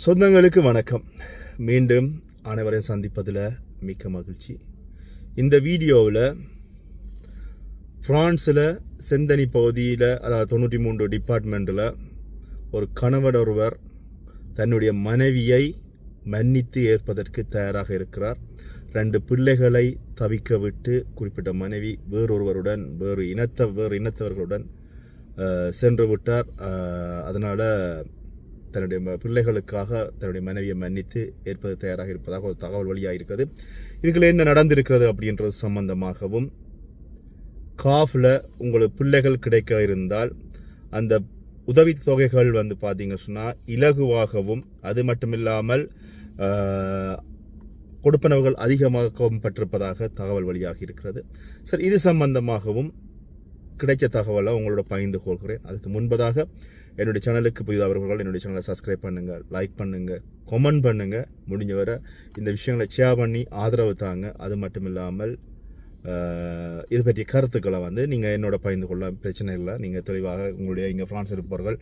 சொந்தங்களுக்கு வணக்கம். மீண்டும் அனைவரையும் சந்திப்பதில் மிக்க மகிழ்ச்சி. இந்த வீடியோவில் ஃப்ரான்ஸில் செந்தனி பகுதியில் அதாவது தொண்ணூற்றி மூன்று டிபார்ட்மெண்ட்டில் ஒரு கணவன் ஒருவர் தன்னுடைய மனைவியை மன்னித்து ஏற்பதற்கு தயாராக இருக்கிறார். ரெண்டு பிள்ளைகளை தவிக்க விட்டு குறிப்பிட்ட மனைவி வேறொருவருடன் வேறு இனத்த வேறு இனத்தவர்களுடன் சென்று விட்டார். அதனால் தன்னுடைய ம- பிள்ளைகளுக்காக தன்னுடைய மனைவியை மன்னித்து ஏற்பது தயாராக இருப்பதாக ஒரு தகவல் வழியாக இருக்கிறது. இதுக்குள்ள என்ன நடந்திருக்கிறது அப்படின்றது சம்பந்தமாகவும் காஃபில் உங்களுக்கு பிள்ளைகள் கிடைக்க இருந்தால் அந்த உதவித்தொகைகள் வந்து பார்த்தீங்க சொன்னால் இலகுவாகவும் அது மட்டுமில்லாமல் இல்லாமல் கொடுப்பனவுகள் அதிகமாகவும் பெற்றிருப்பதாக தகவல் வழியாக இருக்கிறது. சரி இது சம்பந்தமாகவும் கிடைச்ச தகவலை உங்களோட பகிர்ந்து கொள்கிறேன். அதுக்கு முன்பதாக என்னுடைய சேனலுக்கு புதிதவர்கள் என்னுடைய சேனலை சப்ஸ்கிரைப் பண்ணுங்கள் லைக் பண்ணுங்கள் கமெண்ட் பண்ணுங்கள் முடிஞ்ச வரை இந்த விஷயங்களை ஷேர் பண்ணி ஆதரவு தாங்க. அது மட்டும் இல்லாமல் இது பற்றிய கருத்துக்களை வந்து நீங்கள் என்னோட பகிர்ந்து கொள்ள பிரச்சனை இல்லை. நீங்கள் தெளிவாக உங்களுடைய இங்கே ஃப்ரான்ஸ் இருப்பவர்கள்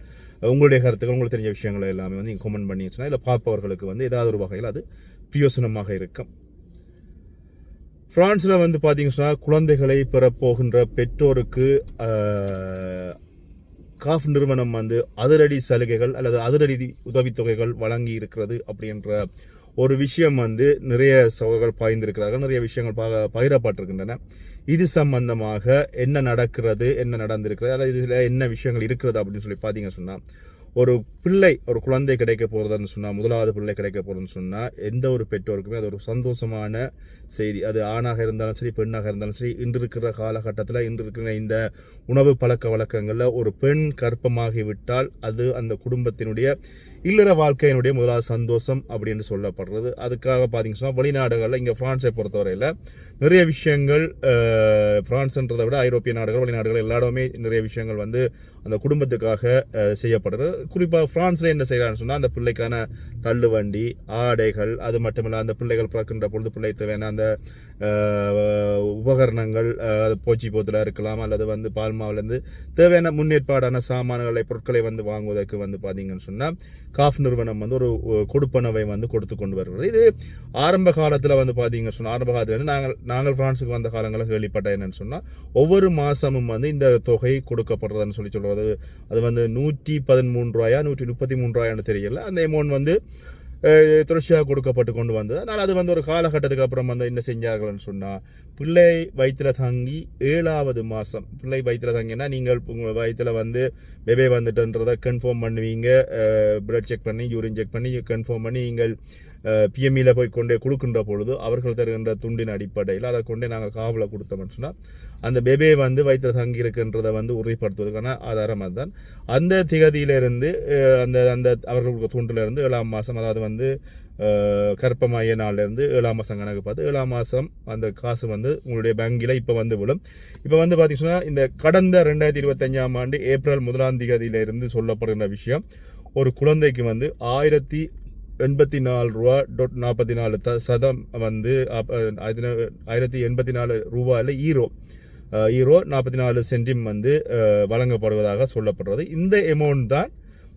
உங்களுடைய கருத்துக்கள் உங்களுக்கு தெரிஞ்ச விஷயங்களை எல்லாமே வந்து நீங்கள் கமெண்ட் பண்ணி வச்சுன்னா இல்லை பார்ப்பவர்களுக்கு வந்து ஏதாவது ஒரு வகையில் அது பிரயோசனமாக இருக்கும். ஃப்ரான்ஸில் வந்து பார்த்தீங்கன்னா குழந்தைகளை பெறப்போகின்ற பெற்றோருக்கு காஃப் நிறுவனம் வந்து அதிரடி சலுகைகள் அல்லது அதிரடி உதவித்தொகைகள் வழங்கி இருக்கிறது அப்படின்ற ஒரு விஷயம் வந்து நிறைய சகோதரர்கள் பாய்ந்திருக்கிறார்கள். நிறைய விஷயங்கள் பக- பகிரப்பட்டிருக்கின்றன. இது சம்பந்தமாக என்ன நடக்கிறது என்ன நடந்திருக்கிறது அல்லது இதில் என்ன விஷயங்கள் இருக்கிறது அப்படின்னு சொல்லி பார்த்தீங்க சொன்னால் ஒரு பிள்ளை ஒரு குழந்தை கிடைக்க போகிறதுன்னு சொன்னால் முதலாவது பிள்ளை கிடைக்க போகிறதுன்னு சொன்னால் எந்த ஒரு பெற்றோருக்குமே அது ஒரு சந்தோஷமான செய்தி. அது ஆணாக இருந்தாலும் சரி பெண்ணாக இருந்தாலும் சரி இன்று இருக்கிற காலகட்டத்தில் இன்று இருக்கிற இந்த உணவு பழக்க வழக்கங்களில் ஒரு பெண் கற்பமாகிவிட்டால் அது அந்த குடும்பத்தினுடைய இல்லற வாழ்க்கையினுடைய முதலாவது சந்தோஷம் அப்படின்னு சொல்லப்படுறது. அதுக்காக பார்த்தீங்கன்னு சொன்னால் வெளிநாடுகளில் இங்கே ஃப்ரான்ஸை பொறுத்தவரையில் நிறைய விஷயங்கள் ஃப்ரான்ஸ்ன்றதை விட ஐரோப்பிய நாடுகள் வெளிநாடுகள் எல்லா இடமே நிறைய விஷயங்கள் வந்து அந்த குடும்பத்துக்காக செய்யப்படுறது. குறிப்பாக ஃப்ரான்ஸில் என்ன செய்கிறான்னு சொன்னால் அந்த பிள்ளைக்கான தள்ளுவண்டி ஆடைகள் அது மட்டுமில்ல அந்த பிள்ளைகள் பிறக்கின்ற பொழுது பிள்ளை தேவையான அந்த உபகரணங்கள் போச்சி போத்தில் இருக்கலாம் அல்லது வந்து பால்மாவிலேருந்து தேவையான முன்னேற்பாடான சாமான்களை பொருட்களை வந்து வாங்குவதற்கு வந்து பார்த்தீங்கன்னு சொன்னால் காஃப் நிறுவனம் வந்து ஒரு கொடுப்பனவை வந்து கொடுத்து கொண்டு வருகிறது. இது ஆரம்ப காலத்தில் வந்து பார்த்தீங்கன்னு சொன்னால் ஆரம்ப காலத்தில் வந்து நாங்கள் நாங்கள் பிரான்ஸுக்கு வந்த காலங்களில் கேள்விப்பட்ட என்னன்னு சொன்னால் ஒவ்வொரு மாதமும் வந்து இந்த தொகை கொடுக்கப்படுறதுன்னு சொல்லி சொல்கிறது அது வந்து நூற்றி பதிமூன்று ரூபாயா நூற்றி முப்பத்தி மூன்று ரூபாயான்னு தெரியல. அந்த அமௌண்ட் வந்து தொடர்ச்சியாக கொடுக்கப்பட்டு கொண்டு வந்தது. அதனால் அது வந்து ஒரு காலகட்டத்துக்கு அப்புறம் வந்து என்ன செஞ்சார்கள்னு சொன்னால் பிள்ளை வயிற்றில் தங்கி ஏழாவது மாதம் பிள்ளை வயிற்றில் தங்கினா நீங்கள் உங்கள் வயிற்றில் வந்து பெபே வந்துட்டுன்றதை கன்ஃபார்ம் பண்ணுவீங்க. பிளட் செக் பண்ணி யூரின் செக் பண்ணி கன்ஃபார்ம் பண்ணி நீங்கள் பிஎம்இயில் போய் கொண்டே கொடுக்கின்ற பொழுது அவர்கள் தருகின்ற துண்டின் அடிப்படையில் அதை கொண்டே நாங்கள் காவலில் கொடுத்தோம்னு சொன்னால் அந்த பெபே வந்து வயிற்றில் தங்கி இருக்குன்றதை வந்து உறுதிப்படுத்துவதற்கான ஆதாரம் அதுதான். அந்த திகதியிலிருந்து அந்த அந்த அவர்களுக்கு தூண்டிலிருந்து ஏழாம் மாதம் அதாவது வந்து கற்பமாய நாள்லேருந்து ஏழாம் மாதம் கணக்கு பார்த்து ஏழாம் மாதம் அந்த காசு வந்து உங்களுடைய வங்கியில் இப்போ வந்து விழும். இப்போ வந்து பார்த்தீங்கன்னா இந்த கடந்த ரெண்டாயிரத்தி இருபத்தஞ்சாம் ஆண்டு ஏப்ரல் முதலாம் தேதியிலிருந்து சொல்லப்படுகிற விஷயம் ஒரு குழந்தைக்கு வந்து ஆயிரத்தி எண்பத்தி நாலு ரூபா டொட் நாற்பத்தி நாலு த சதம் வந்து ஆயிரத்தி எண்பத்தி நாலு ரூபாயில் ஈரோ. ஈரோ நாற்பத்தி நாலு சென்டிம் வந்து வழங்கப்படுவதாக சொல்லப்படுறது. இந்த எமௌண்ட் தான்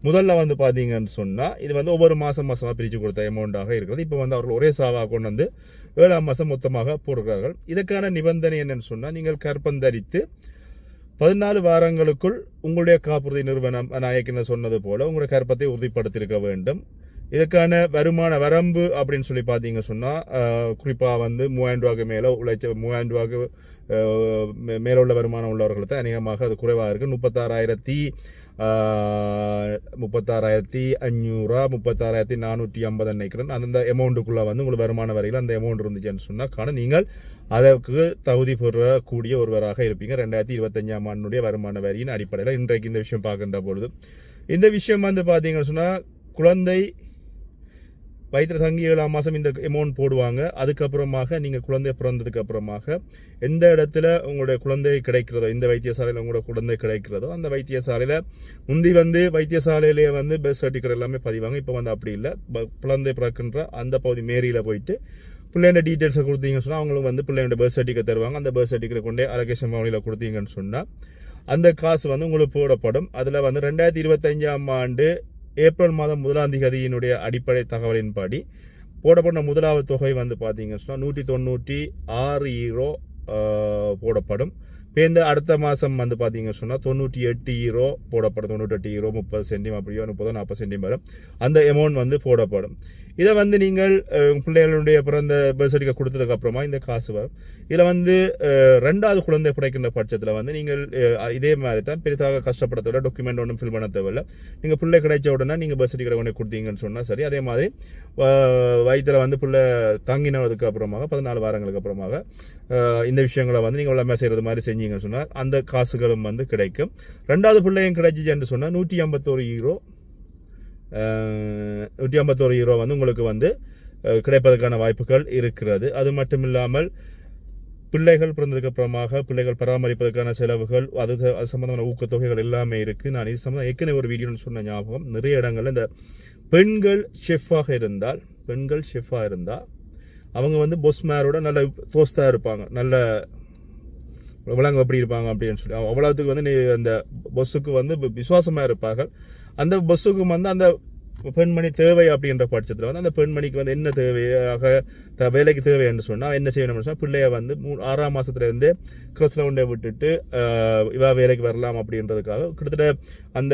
முதல்ல வந்து பார்த்தீங்கன்னு சொன்னால் இது வந்து ஒவ்வொரு மாதம் மாதமாக பிரித்து கொடுத்த அமௌண்ட்டாக இருக்கிறது. இப்போ வந்து அவர்கள் ஒரே சாவாக கொண்டு வந்து ஏழாம் மாதம் மொத்தமாக போடுகிறார்கள். இதற்கான நிபந்தனை என்னன்னு சொன்னால் நீங்கள் கற்பந்தரித்து பதினாலு வாரங்களுக்குள் உங்களுடைய காப்புறுதி நிறுவனம் நான் சொன்னது போல் உங்களுடைய கற்பத்தை உறுதிப்படுத்தியிருக்க வேண்டும். இதுக்கான வருமான வரம்பு அப்படின்னு சொல்லி பார்த்தீங்க சொன்னால் குறிப்பாக வந்து மூவாயிரம் ரூபாய்க்கு மேலே உழைச்ச மூவாயிரம் ரூபாய்க்கு மேலே உள்ள வருமானம் உள்ளவர்கள் தான் அநேகமாக அது குறைவாக இருக்குது முப்பத்தாறாயிரத்தி முப்பத்தாறாயிரத்தி அஞ்சூறுரூவா முப்பத்தாறாயிரத்தி நானூற்றி ஐம்பது நினைக்கிறேன் அந்த அமௌண்ட்டுக்குள்ளே வந்து உங்களுக்கு வருமான வரையில் அந்த அமௌண்ட் இருந்துச்சுன்னு சொன்னால் காண நீங்கள் அதற்கு தகுதி பெறக்கூடிய ஒருவராக இருப்பீங்க. ரெண்டாயிரத்தி இருபத்தஞ்சாம் ஆண்டுடைய வருமான வரியின் அடிப்படையில் இன்றைக்கு இந்த விஷயம் பார்க்கின்ற பொழுது. இந்த விஷயம் வந்து பார்த்தீங்கன்னு சொன்னால் குழந்தை வயிற்றில் தங்கி ஏழாம் மாதம் இந்த அமௌண்ட் போடுவாங்க. அதுக்கப்புறமாக நீங்கள் குழந்தை பிறந்ததுக்கு அப்புறமாக எந்த இடத்துல உங்களுடைய குழந்தை கிடைக்கிறதோ இந்த வைத்தியசாலையில் உங்களோட குழந்தை கிடைக்கிறதோ அந்த வைத்தியசாலையில் முந்தி வந்து வைத்தியசாலையிலேயே வந்து பெஸ்ட் சர்டிஃபிகேட் எல்லாமே பதிவாங்க. இப்போ வந்து அப்படி இல்லை. ப- குழந்தை பிறக்கின்ற அந்த பகுதி மேரியில் போயிட்டு பிள்ளையோட டீட்டெயில்ஸை கொடுத்தீங்கன்னு சொன்னால் அவங்களுக்கு வந்து பிள்ளையோட பர்த் சர்டிஃபிகேட் தருவாங்க. அந்த பர்த் சர்டிஃபிகேட் கொண்டே அலகேஷன் பவனியில் கொடுத்தீங்கன்னு சொன்னால் அந்த காசு வந்து உங்களுக்கு போடப்படும். அதில் வந்து ரெண்டாயிரத்தி இருபத்தஞ்சாம் ஆண்டு ஏப்ரல் மாதம் முதலாம் தேதியினுடைய அடிப்படை தகவலின்படி போடப்பட்ட முதலாவது தொகை வந்து பார்த்தீங்கன்னு சொன்னால் நூற்றி தொண்ணூற்றி ஆறு ஈரோ போடப்படும். இப்போ இந்த அடுத்த மாதம் வந்து பார்த்தீங்கன்னு சொன்னால் தொண்ணூற்றி எட்டு ஈரோ போடப்படும். தொண்ணூற்றி எட்டு ஈரோ முப்பது சென்டிம் அப்படியோ முப்பதோ நாற்பது சென்டிம் வரும். அந்த அமௌண்ட் வந்து போடப்படும். இதை வந்து நீங்கள் பிள்ளைகளுடைய பிறந்த பர்சடிக்கை கொடுத்ததுக்கு அப்புறமா இந்த காசு வரும். இதில் வந்து ரெண்டாவது குழந்தை பிடைக்கின்ற பட்சத்தில் வந்து நீங்கள் இதே மாதிரி தான் பெரிதாக கஷ்டப்பட தேவை டாக்குமெண்ட் ஒன்றும் ஃபில் பண்ண தேவையில்லை. நீங்கள் பிள்ளை கிடைச்ச உடனே நீங்கள் பஸ் சர்டிஃபிகேட் கொண்டு கொடுத்தீங்கன்னு சொன்னால் சரி அதே மாதிரி வயிற்றில் வந்து பிள்ளை தங்கினதுக்கு அப்புறமாக பதினாலு வாரங்களுக்கு அப்புறமாக இந்த விஷயங்களை வந்து நீங்கள் எல்லாமே செய்கிறது மாதிரி செஞ்சீங்கன்னு சொன்னால் அந்த காசுகளும் வந்து கிடைக்கும். ரெண்டாவது பிள்ளையும் கிடைச்சிச்சுன்னு சொன்னால் நூற்றி ஐம்பத்தோரு ஈரோ நூற்றி ஐம்பத்தோரு யூரோ வந்து உங்களுக்கு வந்து கிடைப்பதற்கான வாய்ப்புகள் இருக்கிறது. அது மட்டும் இல்லாமல் பிள்ளைகள் பிறந்ததுக்கு அப்புறமாக பிள்ளைகள் பராமரிப்பதற்கான செலவுகள் அது அது சம்மந்தமான ஊக்கத்தொகைகள் எல்லாமே இருக்குது நான் இது சம்மந்தம் ஏற்கனவே ஒரு வீடியோன்னு சொன்ன ஞாபகம். நிறைய இடங்கள்ல இந்த பெண்கள் ஷெஃபாக இருந்தால் பெண்கள் ஷெஃபாக இருந்தால் அவங்க வந்து பொஸ்மேரோட நல்ல தோஸ்தாக இருப்பாங்க. நல்ல விலங்கு எப்படி இருப்பாங்க அப்படின்னு சொல்லி அவ்வளோத்துக்கு வந்து நீ அந்த பஸ்ஸுக்கு வந்து விசுவாசமாக இருப்பார்கள். அந்த பஸ்ஸுக்கு வந்து அந்த பெண்மணி தேவை அப்படின்ற பட்சத்தில் வந்து அந்த பெண்மணிக்கு வந்து என்ன தேவையாக த வேலைக்கு தேவை என்று சொன்னால் என்ன செய்யணும்னு சொன்னால் பிள்ளைய வந்து மூ ஆறாம் மாதத்துலேருந்தே கிறிஸ்தவ கொண்டே விட்டுட்டு இவா வேலைக்கு வரலாம் அப்படின்றதுக்காக கிட்டத்தட்ட அந்த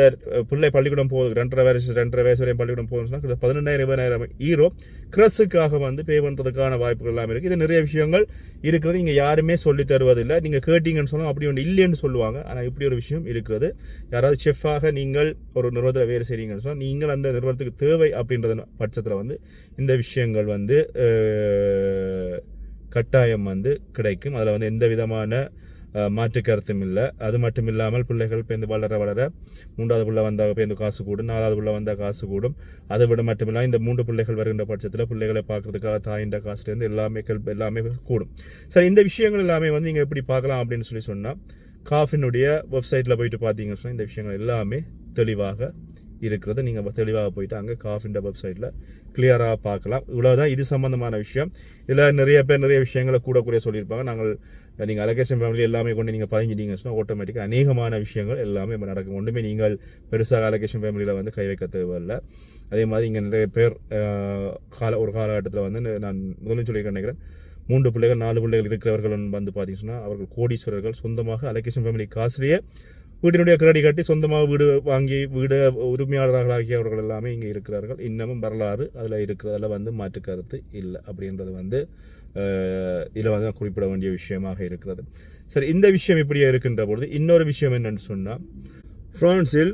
பிள்ளை பள்ளிக்கூடம் போகுது ரெண்டரை வயசு ரெண்டரை வயசு வரையும் பள்ளிக்கூடம் போகணும்னு சொன்னால் பதினெண்டாயிரம் இருபதாயிரம் ஈரோ கிரஸுக்காக வந்து பே பண்ணுறதுக்கான வாய்ப்புகள் எல்லாமே இருக்குது இது நிறைய விஷயங்கள் இருக்கிறது. இங்கே யாருமே சொல்லி தருவதில்லை. நீங்கள் கேட்டிங்கன்னு சொன்னால் அப்படி ஒன்று இல்லைன்னு சொல்லுவாங்க. ஆனால் இப்படி ஒரு விஷயம் இருக்கிறது. யாராவது செஃப்பாக நீங்கள் ஒரு நிறுவனத்தில் வேறு செய்கிறீங்கன்னு சொன்னால் நீங்கள் அந்த நிறுவனத்துக்கு தேவை அப்படின்றது பட்சத்தில் வந்து இந்த விஷயங்கள் வந்து கட்டாயம் வந்து கிடைக்கும். அதில் வந்து எந்த விதமான மாற்று கருத்தும் இல்லை. அது மட்டும் இல்லாமல் பிள்ளைகள் பேருந்து வளர வளர மூன்றாவது பிள்ளை வந்தால் பேருந்து காசு கூடும் நாலாவது பிள்ளை வந்தால் காசு கூடும். அதை விட மட்டுமில்ல இந்த மூன்று பிள்ளைகள் வருகின்ற பட்சத்தில் பிள்ளைகளை பார்க்கறதுக்காக தாயின்ற காசுலேருந்து எல்லாமே கல்ப் எல்லாமே கூடும். சரி இந்த விஷயங்கள் எல்லாமே வந்து நீங்கள் எப்படி பார்க்கலாம் அப்படின்னு சொல்லி சொன்னால் காஃபினுடைய வெப்சைட்டில் போயிட்டு பார்த்தீங்கன்னு சொன்னால் இந்த விஷயங்கள் எல்லாமே தெளிவாக இருக்கிறது. நீங்கள் தெளிவாக போயிட்டு அங்கே காஃபின்ற வெப்சைட்டில் கிளியராக பார்க்கலாம். இவ்வளோதான் இது சம்மந்தமான விஷயம். இதில் நிறைய பேர் நிறைய விஷயங்களை கூட கூட சொல்லியிருப்பாங்க. நாங்கள் நீங்கள் அலகேஷன் ஃபேமிலி எல்லாமே கொண்டு நீங்கள் பதிஞ்சிட்டீங்கன்னு சொன்னால் ஆட்டோமேட்டிக்காக அநேகமான விஷயங்கள் எல்லாமே இப்போ நடக்கும். ஒன்றுமே நீங்கள் பெருசாக அலகேஷன் ஃபேமிலியில் வந்து கை வைக்க தேவையில்லை. அதே மாதிரி இங்கே நிறைய பேர் கால ஒரு காலகட்டத்தில் வந்து நான் முதலில் சொல்லி நினைக்கிறேன். மூன்று பிள்ளைகள் நாலு பிள்ளைகள் இருக்கிறவர்கள் வந்து பார்த்தீங்கன்னா அவர்கள் கோடீஸ்வரர்கள். சொந்தமாக அலகேஷன் ஃபேமிலி காசுலேயே வீட்டினுடைய கிரடி கட்டி சொந்தமாக வீடு வாங்கி வீடு உரிமையாளர்களாகிய அவர்கள் எல்லாமே இங்கே இருக்கிறார்கள். இன்னமும் வரலாறு அதில் இருக்கிறதில் வந்து மாற்று கருத்து இல்லை அப்படின்றது வந்து இதில் வந்து குறிப்பிட வேண்டிய விஷயமாக இருக்கிறது. சரி இந்த விஷயம் இப்படியே இருக்கின்ற பொழுது இன்னொரு விஷயம் என்னன்னு சொன்னால் பிரான்சில்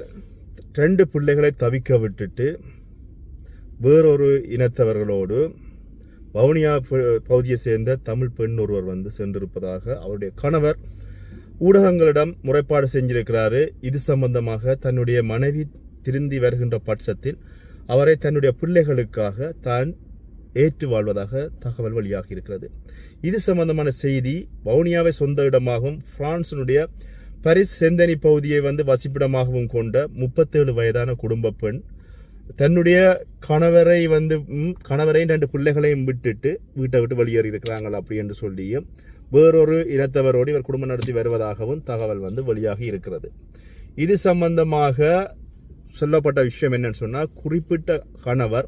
ரெண்டு பிள்ளைகளை தவிக்க விட்டுட்டு வேறொரு இனத்தவர்களோடு வவுனியா பகுதியை சேர்ந்த தமிழ் பெண் ஒருவர் வந்து சென்றிருப்பதாக அவருடைய கணவர் ஊடகங்களிடம் முறைப்பாடு செஞ்சிருக்கிறாரு. இது சம்பந்தமாக தன்னுடைய மனைவி திருந்தி வருகின்ற பட்சத்தில் அவரை தன்னுடைய பிள்ளைகளுக்காக தான் ஏற்று வாழ்வதாக தகவல் வெளியாகி இருக்கிறது. இது சம்பந்தமான செய்தி வவுனியாவை சொந்த இடமாகவும் பிரான்சினுடைய பரிஸ் செந்தனி பகுதியை வந்து வசிப்பிடமாகவும் கொண்ட முப்பத்தேழு வயதான குடும்ப பெண் தன்னுடைய கணவரை வந்து கணவரையும் ரெண்டு பிள்ளைகளையும் விட்டுட்டு வீட்டை விட்டு வெளியேறி இருக்கிறாங்களா அப்படி என்று சொல்லியும் வேறொரு இனத்தவரோடு இவர் குடும்பம் நடத்தி வருவதாகவும் தகவல் வந்து வெளியாகி இருக்கிறது. இது சம்பந்தமாக சொல்லப்பட்ட விஷயம் என்னன்னு சொன்னால் குறிப்பிட்ட கணவர்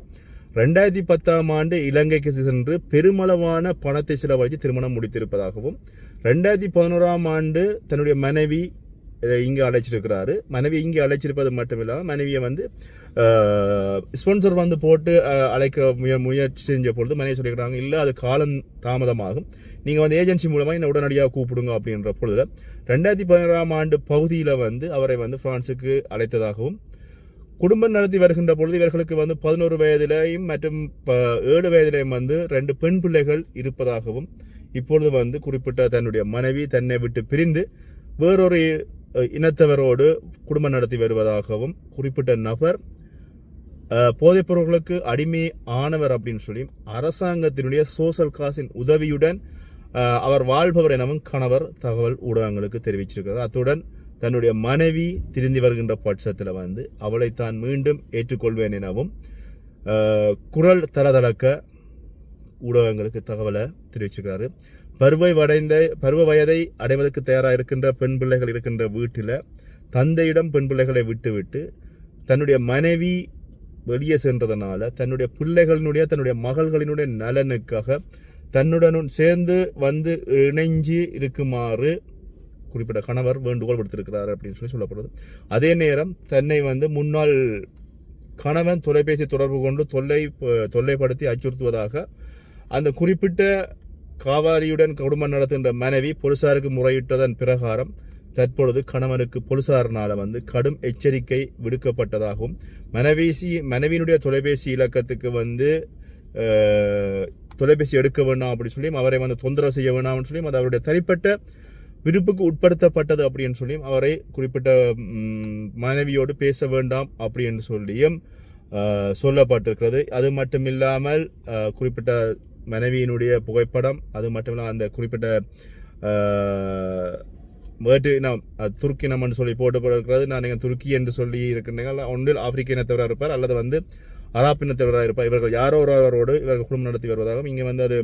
ரெண்டாயிரத்தி பத்தாம் ஆண்டு இலங்கைக்கு சென்று பெருமளவான பணத்தை செலவழித்து திருமணம் முடித்திருப்பதாகவும் ரெண்டாயிரத்தி பதினோராம் ஆண்டு தன்னுடைய மனைவி இங்கே அழைச்சிருக்கிறாரு மனைவி இங்கே அழைச்சிருப்பது மட்டும் இல்லாமல் மனைவியை வந்து ஸ்பான்சர் வந்து போட்டு அழைக்க முய முயற்சி செஞ்ச பொழுது மனைவி சொல்லிக்கிறாங்க இல்லை அது காலம் தாமதமாகும். நீங்கள் வந்து ஏஜென்சி மூலமாக என்ன உடனடியாக கூப்பிடுங்க அப்படின்ற பொழுதுல ரெண்டாயிரத்தி பதினோராம் ஆண்டு பகுதியில் வந்து அவரை வந்து ஃப்ரான்ஸுக்கு அழைத்ததாகவும் குடும்பம் நடத்தி வருகின்ற பொழுது இவர்களுக்கு வந்து பதினோரு வயதிலையும் மற்றும் ப- ஏழு வயதிலையும் வந்து ரெண்டு பெண் பிள்ளைகள் இருப்பதாகவும் இப்பொழுது வந்து குறிப்பிட்ட தன்னுடைய மனைவி தன்னை விட்டு பிரிந்து வேறொரு இனத்தவரோடு குடும்பம் நடத்தி வருவதாகவும் குறிப்பிட்ட நபர் போதைப்பொருட்களுக்கு போதைப் பொருட்களுக்கு அடிமை ஆனவர் அப்படின்னு சொல்லி அரசாங்கத்தினுடைய சோசல் காசின் உதவியுடன் அவர் வாழ்பவர் எனவும் கணவர் தகவல் ஊடகங்களுக்கு தெரிவிச்சிருக்கிறார். அத்துடன் தன்னுடைய மனைவி திருந்தி வருகின்ற பட்சத்தில் வந்து அவளை தான் மீண்டும் ஏற்றுக்கொள்வேன் எனவும் குரல் தளதளக்க ஊடகங்களுக்கு தகவலை தெரிவிச்சிருக்கிறாரு. பருவை வடைந்த பருவ வயதை அடைவதற்கு தயாராக இருக்கின்ற பெண் பிள்ளைகள் இருக்கின்ற வீட்டில் தந்தையிடம் பெண் பிள்ளைகளை விட்டுவிட்டு தன்னுடைய மனைவி வெளியே சென்றதனால தன்னுடைய பிள்ளைகளினுடைய தன்னுடைய மகள்களினுடைய நலனுக்காக தன்னுடன் சேர்ந்து வந்து இணைஞ்சு இருக்குமாறு குறிப்பிட்ட கணவர் வேண்டுகோள் விடுத்திருக்கிறார் அப்படின்னு சொல்லி சொல்லப்படுது. அதே நேரம் தன்னை வந்து முன்னாள் கணவன் தொலைபேசி தொடர்பு கொண்டு தொல்லை தொல்லைப்படுத்தி அச்சுறுத்துவதாக அந்த குறிப்பிட்ட காவாலியுடன் குடும்பம் நடத்துகின்ற மனைவி போலீசாருக்கு முறையிட்டதன் பிரகாரம் தற்பொழுது கணவனுக்கு போலீசாரினால வந்து கடும் எச்சரிக்கை விடுக்கப்பட்டதாகவும் மனைவிசி மனைவியினுடைய தொலைபேசி இலக்கத்துக்கு வந்து தொலைபேசி எடுக்க வேண்டாம் அப்படின்னு சொல்லியும் அவரை வந்து தொந்தரவு செய்ய வேண்டாம்னு சொல்லியும் அது அவருடைய தனிப்பட்ட விருப்புக்கு உட்படுத்தப்பட்டது அப்படின்னு சொல்லியும் அவரை குறிப்பிட்ட மனைவியோடு பேச வேண்டாம் அப்படின்னு சொல்லியும் சொல்லப்பட்டிருக்கிறது. அது மட்டும் இல்லாமல் குறிப்பிட்ட மனைவியினுடைய புகைப்படம் அது மட்டும் இல்லாமல் அந்த குறிப்பிட்ட அஹ், வேட்டு இனம் அது துருக்கி இனம்னு சொல்லி போட்டுப்படுகிறது நான் நீங்கள் துருக்கி என்று சொல்லி இருக்கின்றீர்கள். ஒன்றில் ஆப்பிரிக்க இனத்தவராக இருப்பார் அல்லது வந்து அராப் இனத்தவராக இருப்பார். இவர்கள் யாரோ ஒருவரோடு இவர்கள் குடும்பம் நடத்தி வருவதாகவும் இங்கே வந்து அது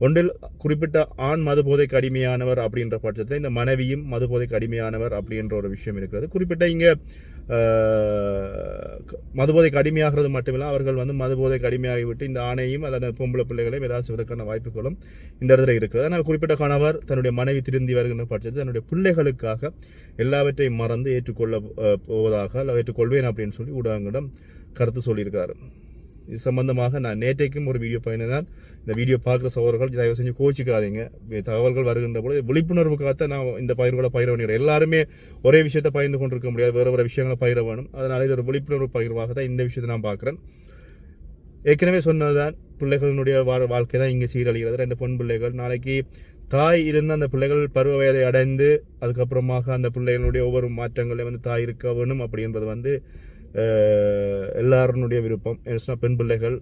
ஒன்றில் குறிப்பிட்ட ஆண் மது போதைக்கு அடிமையானவர் அப்படின்ற பட்சத்தில் இந்த மனைவியும் மது போதைக்கு அடிமையானவர் அப்படின்ற ஒரு விஷயம் இருக்கிறது. குறிப்பிட்ட இங்கே மதுபோதைக்கு அடிமையாகிறது மட்டுமில்லை அவர்கள் வந்து மதுபோதைக்கு அடிமையாகிவிட்டு இந்த ஆணையும் அல்லது பொம்பளை பிள்ளைகளையும் ஏதாவது செய்வதற்கான வாய்ப்புகளும் இந்த இடத்துல இருக்குது அதனால் குறிப்பிட்ட கணவர் தன்னுடைய மனைவி திருந்தி வருகின்ற பட்சத்தில் தன்னுடைய பிள்ளைகளுக்காக எல்லாவற்றையும் மறந்து ஏற்றுக்கொள்ள போவதாக அல்ல ஏற்றுக்கொள்வேன் அப்படின்னு சொல்லி ஊடகங்களிடம் கருத்து சொல்லியிருக்காரு. இது சம்பந்தமாக நான் நேற்றைக்கும் ஒரு வீடியோ பயணினால் இந்த வீடியோ பார்க்குற சகோதரர்கள் தயவு செஞ்சு கோச்சிக்காதீங்க தகவல்கள் வருகின்ற விழிப்புணர்வு விழிப்புணர்வுக்காக நான் இந்த பயிர்களை பயிர வேண்டிய எல்லாருமே ஒரே விஷயத்தை பகிர்ந்து கொண்டிருக்க முடியாது. வேறு வேறு விஷயங்களை பயிர வேணும். அதனால் இது ஒரு விழிப்புணர்வு பகிர்வாக தான் இந்த விஷயத்தை நான் பார்க்குறேன். ஏற்கனவே சொன்னதுதான் பிள்ளைகளினுடைய வா- வாழ்க்கை தான் இங்கே சீரழிகிறது. ரெண்டு பொன் பிள்ளைகள். நாளைக்கு தாய் இருந்து அந்த பிள்ளைகள் பருவ வயதை அடைந்து அதுக்கப்புறமாக அந்த பிள்ளைகளுடைய ஒவ்வொரு மாற்றங்களையும் வந்து தாய் இருக்க வேணும். அப்படின்றது வந்து எல்லாருனுடைய விருப்பம். என்ன பெண் பிள்ளைகள்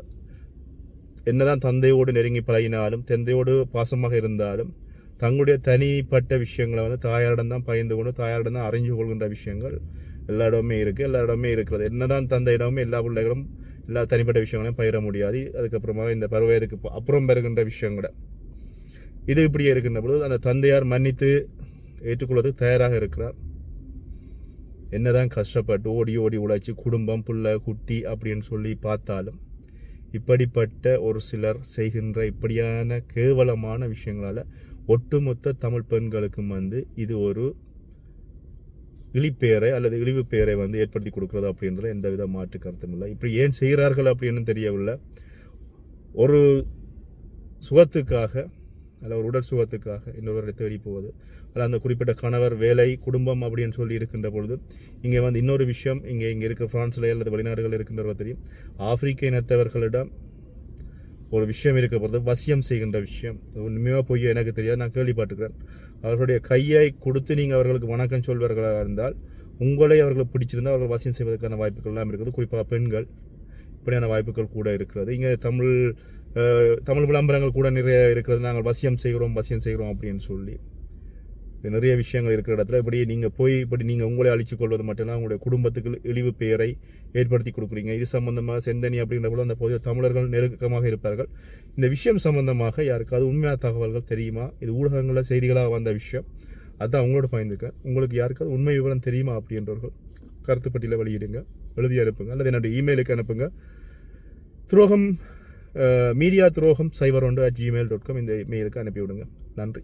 என்னதான் தந்தையோடு நெருங்கி பழகினாலும் தந்தையோடு பாசமாக இருந்தாலும் தங்களுடைய தனிப்பட்ட விஷயங்களை வந்து தாயாரிடம் தான் பகிர்ந்து கொண்டு தாயாரிடம் தான் அறிஞ்சு கொள்கின்ற விஷயங்கள் எல்லா இடமே இருக்குது எல்லா இடமே இருக்கிறது. என்னதான் தந்தையிடமும் எல்லா பிள்ளைகளும் எல்லா தனிப்பட்ட விஷயங்களையும் பயிர முடியாது. அதுக்கப்புறமாக இந்த பருவயதுக்கு அப்புறம் பெறுகின்ற விஷயங்களை இது இப்படியே இருக்கின்ற பொழுது அந்த தந்தையார் மன்னித்து ஏற்றுக்கொள்வதற்கு தயாராக இருக்கிறார். என்னதான் கஷ்டப்பட்டு ஓடி ஓடி உழைச்சி குடும்பம் புள்ள குட்டி அப்படின்னு சொல்லி பார்த்தாலும் இப்படிப்பட்ட ஒரு சிலர் செய்கின்ற இப்படியான கேவலமான விஷயங்களால் ஒட்டுமொத்த தமிழ் பெண்களுக்கும் வந்து இது ஒரு இழிப்பெயரை அல்லது இழிவு பெயரை வந்து ஏற்படுத்தி கொடுக்குறது அப்படின்றத எந்த வித மாற்று கருத்தும் இல்லை. இப்படி ஏன் செய்கிறார்கள் அப்படின்னு தெரியவில்லை. ஒரு சுகத்துக்காக அல்ல ஒரு உடல் சுகத்துக்காக இன்னொருவரை தேடி போவது. அல்ல அந்த குறிப்பிட்ட கணவர் வேலை குடும்பம் அப்படின்னு சொல்லி இருக்கின்ற பொழுது இங்கே வந்து இன்னொரு விஷயம் இங்கே இங்கே இருக்க ஃப்ரான்ஸில் அல்லது வெளிநாடுகள் இருக்கின்றவர் தெரியும். ஆப்பிரிக்க இனத்தவர்களிடம் ஒரு விஷயம் இருக்க போகிறது வசியம் செய்கின்ற விஷயம். உண்மையாக பொய்யோ எனக்கு தெரியாது நான் கேள்விப்பட்டுக்கிறேன் அவர்களுடைய கையை கொடுத்து நீங்கள் அவர்களுக்கு வணக்கம் சொல்வர்களாக இருந்தால் உங்களை அவர்களை பிடிச்சிருந்தால் அவர்கள் வசியம் செய்வதற்கான வாய்ப்புகள் எல்லாம் இருக்குது. குறிப்பாக பெண்கள் இப்படியான வாய்ப்புகள் கூட இருக்கிறது. இங்கே தமிழ் தமிழ் விளம்பரங்கள் கூட நிறைய இருக்கிறது. நாங்கள் வசியம் செய்கிறோம் வசியம் செய்கிறோம் அப்படின்னு சொல்லி. நிறைய விஷயங்கள் இருக்கிற இடத்துல இப்படி நீங்கள் போய் இப்படி நீங்கள் உங்களை அழிச்சு கொள்வது மட்டும்தான் உங்களுடைய குடும்பத்துக்கு இழிவு பெயரை ஏற்படுத்தி கொடுக்குறீங்க. இது சம்பந்தமாக செந்தனி அப்படின்ற போது அந்த பகுதியில் தமிழர்கள் நெருக்கமாக இருப்பார்கள். இந்த விஷயம் சம்பந்தமாக யாருக்காவது உண்மையான தகவல்கள் தெரியுமா? இது ஊடகங்களில் செய்திகளாக வந்த விஷயம். அதான் உங்களோட பயந்துக்கேன் உங்களுக்கு யாருக்காவது உண்மை விவரம் தெரியுமா அப்படின்றவர்கள் கருத்துப்பட்டியில் வெளியிடுங்க எழுதி அனுப்புங்க அல்லது என்னுடைய இமெயிலுக்கு அனுப்புங்க. துரோகம் மீடியா துரோகம் சைபர் ஒன்று அட் ஜிமெயில் டாட் காம் இந்த மெயிலுக்கு அனுப்பிவிடுங்க. நன்றி.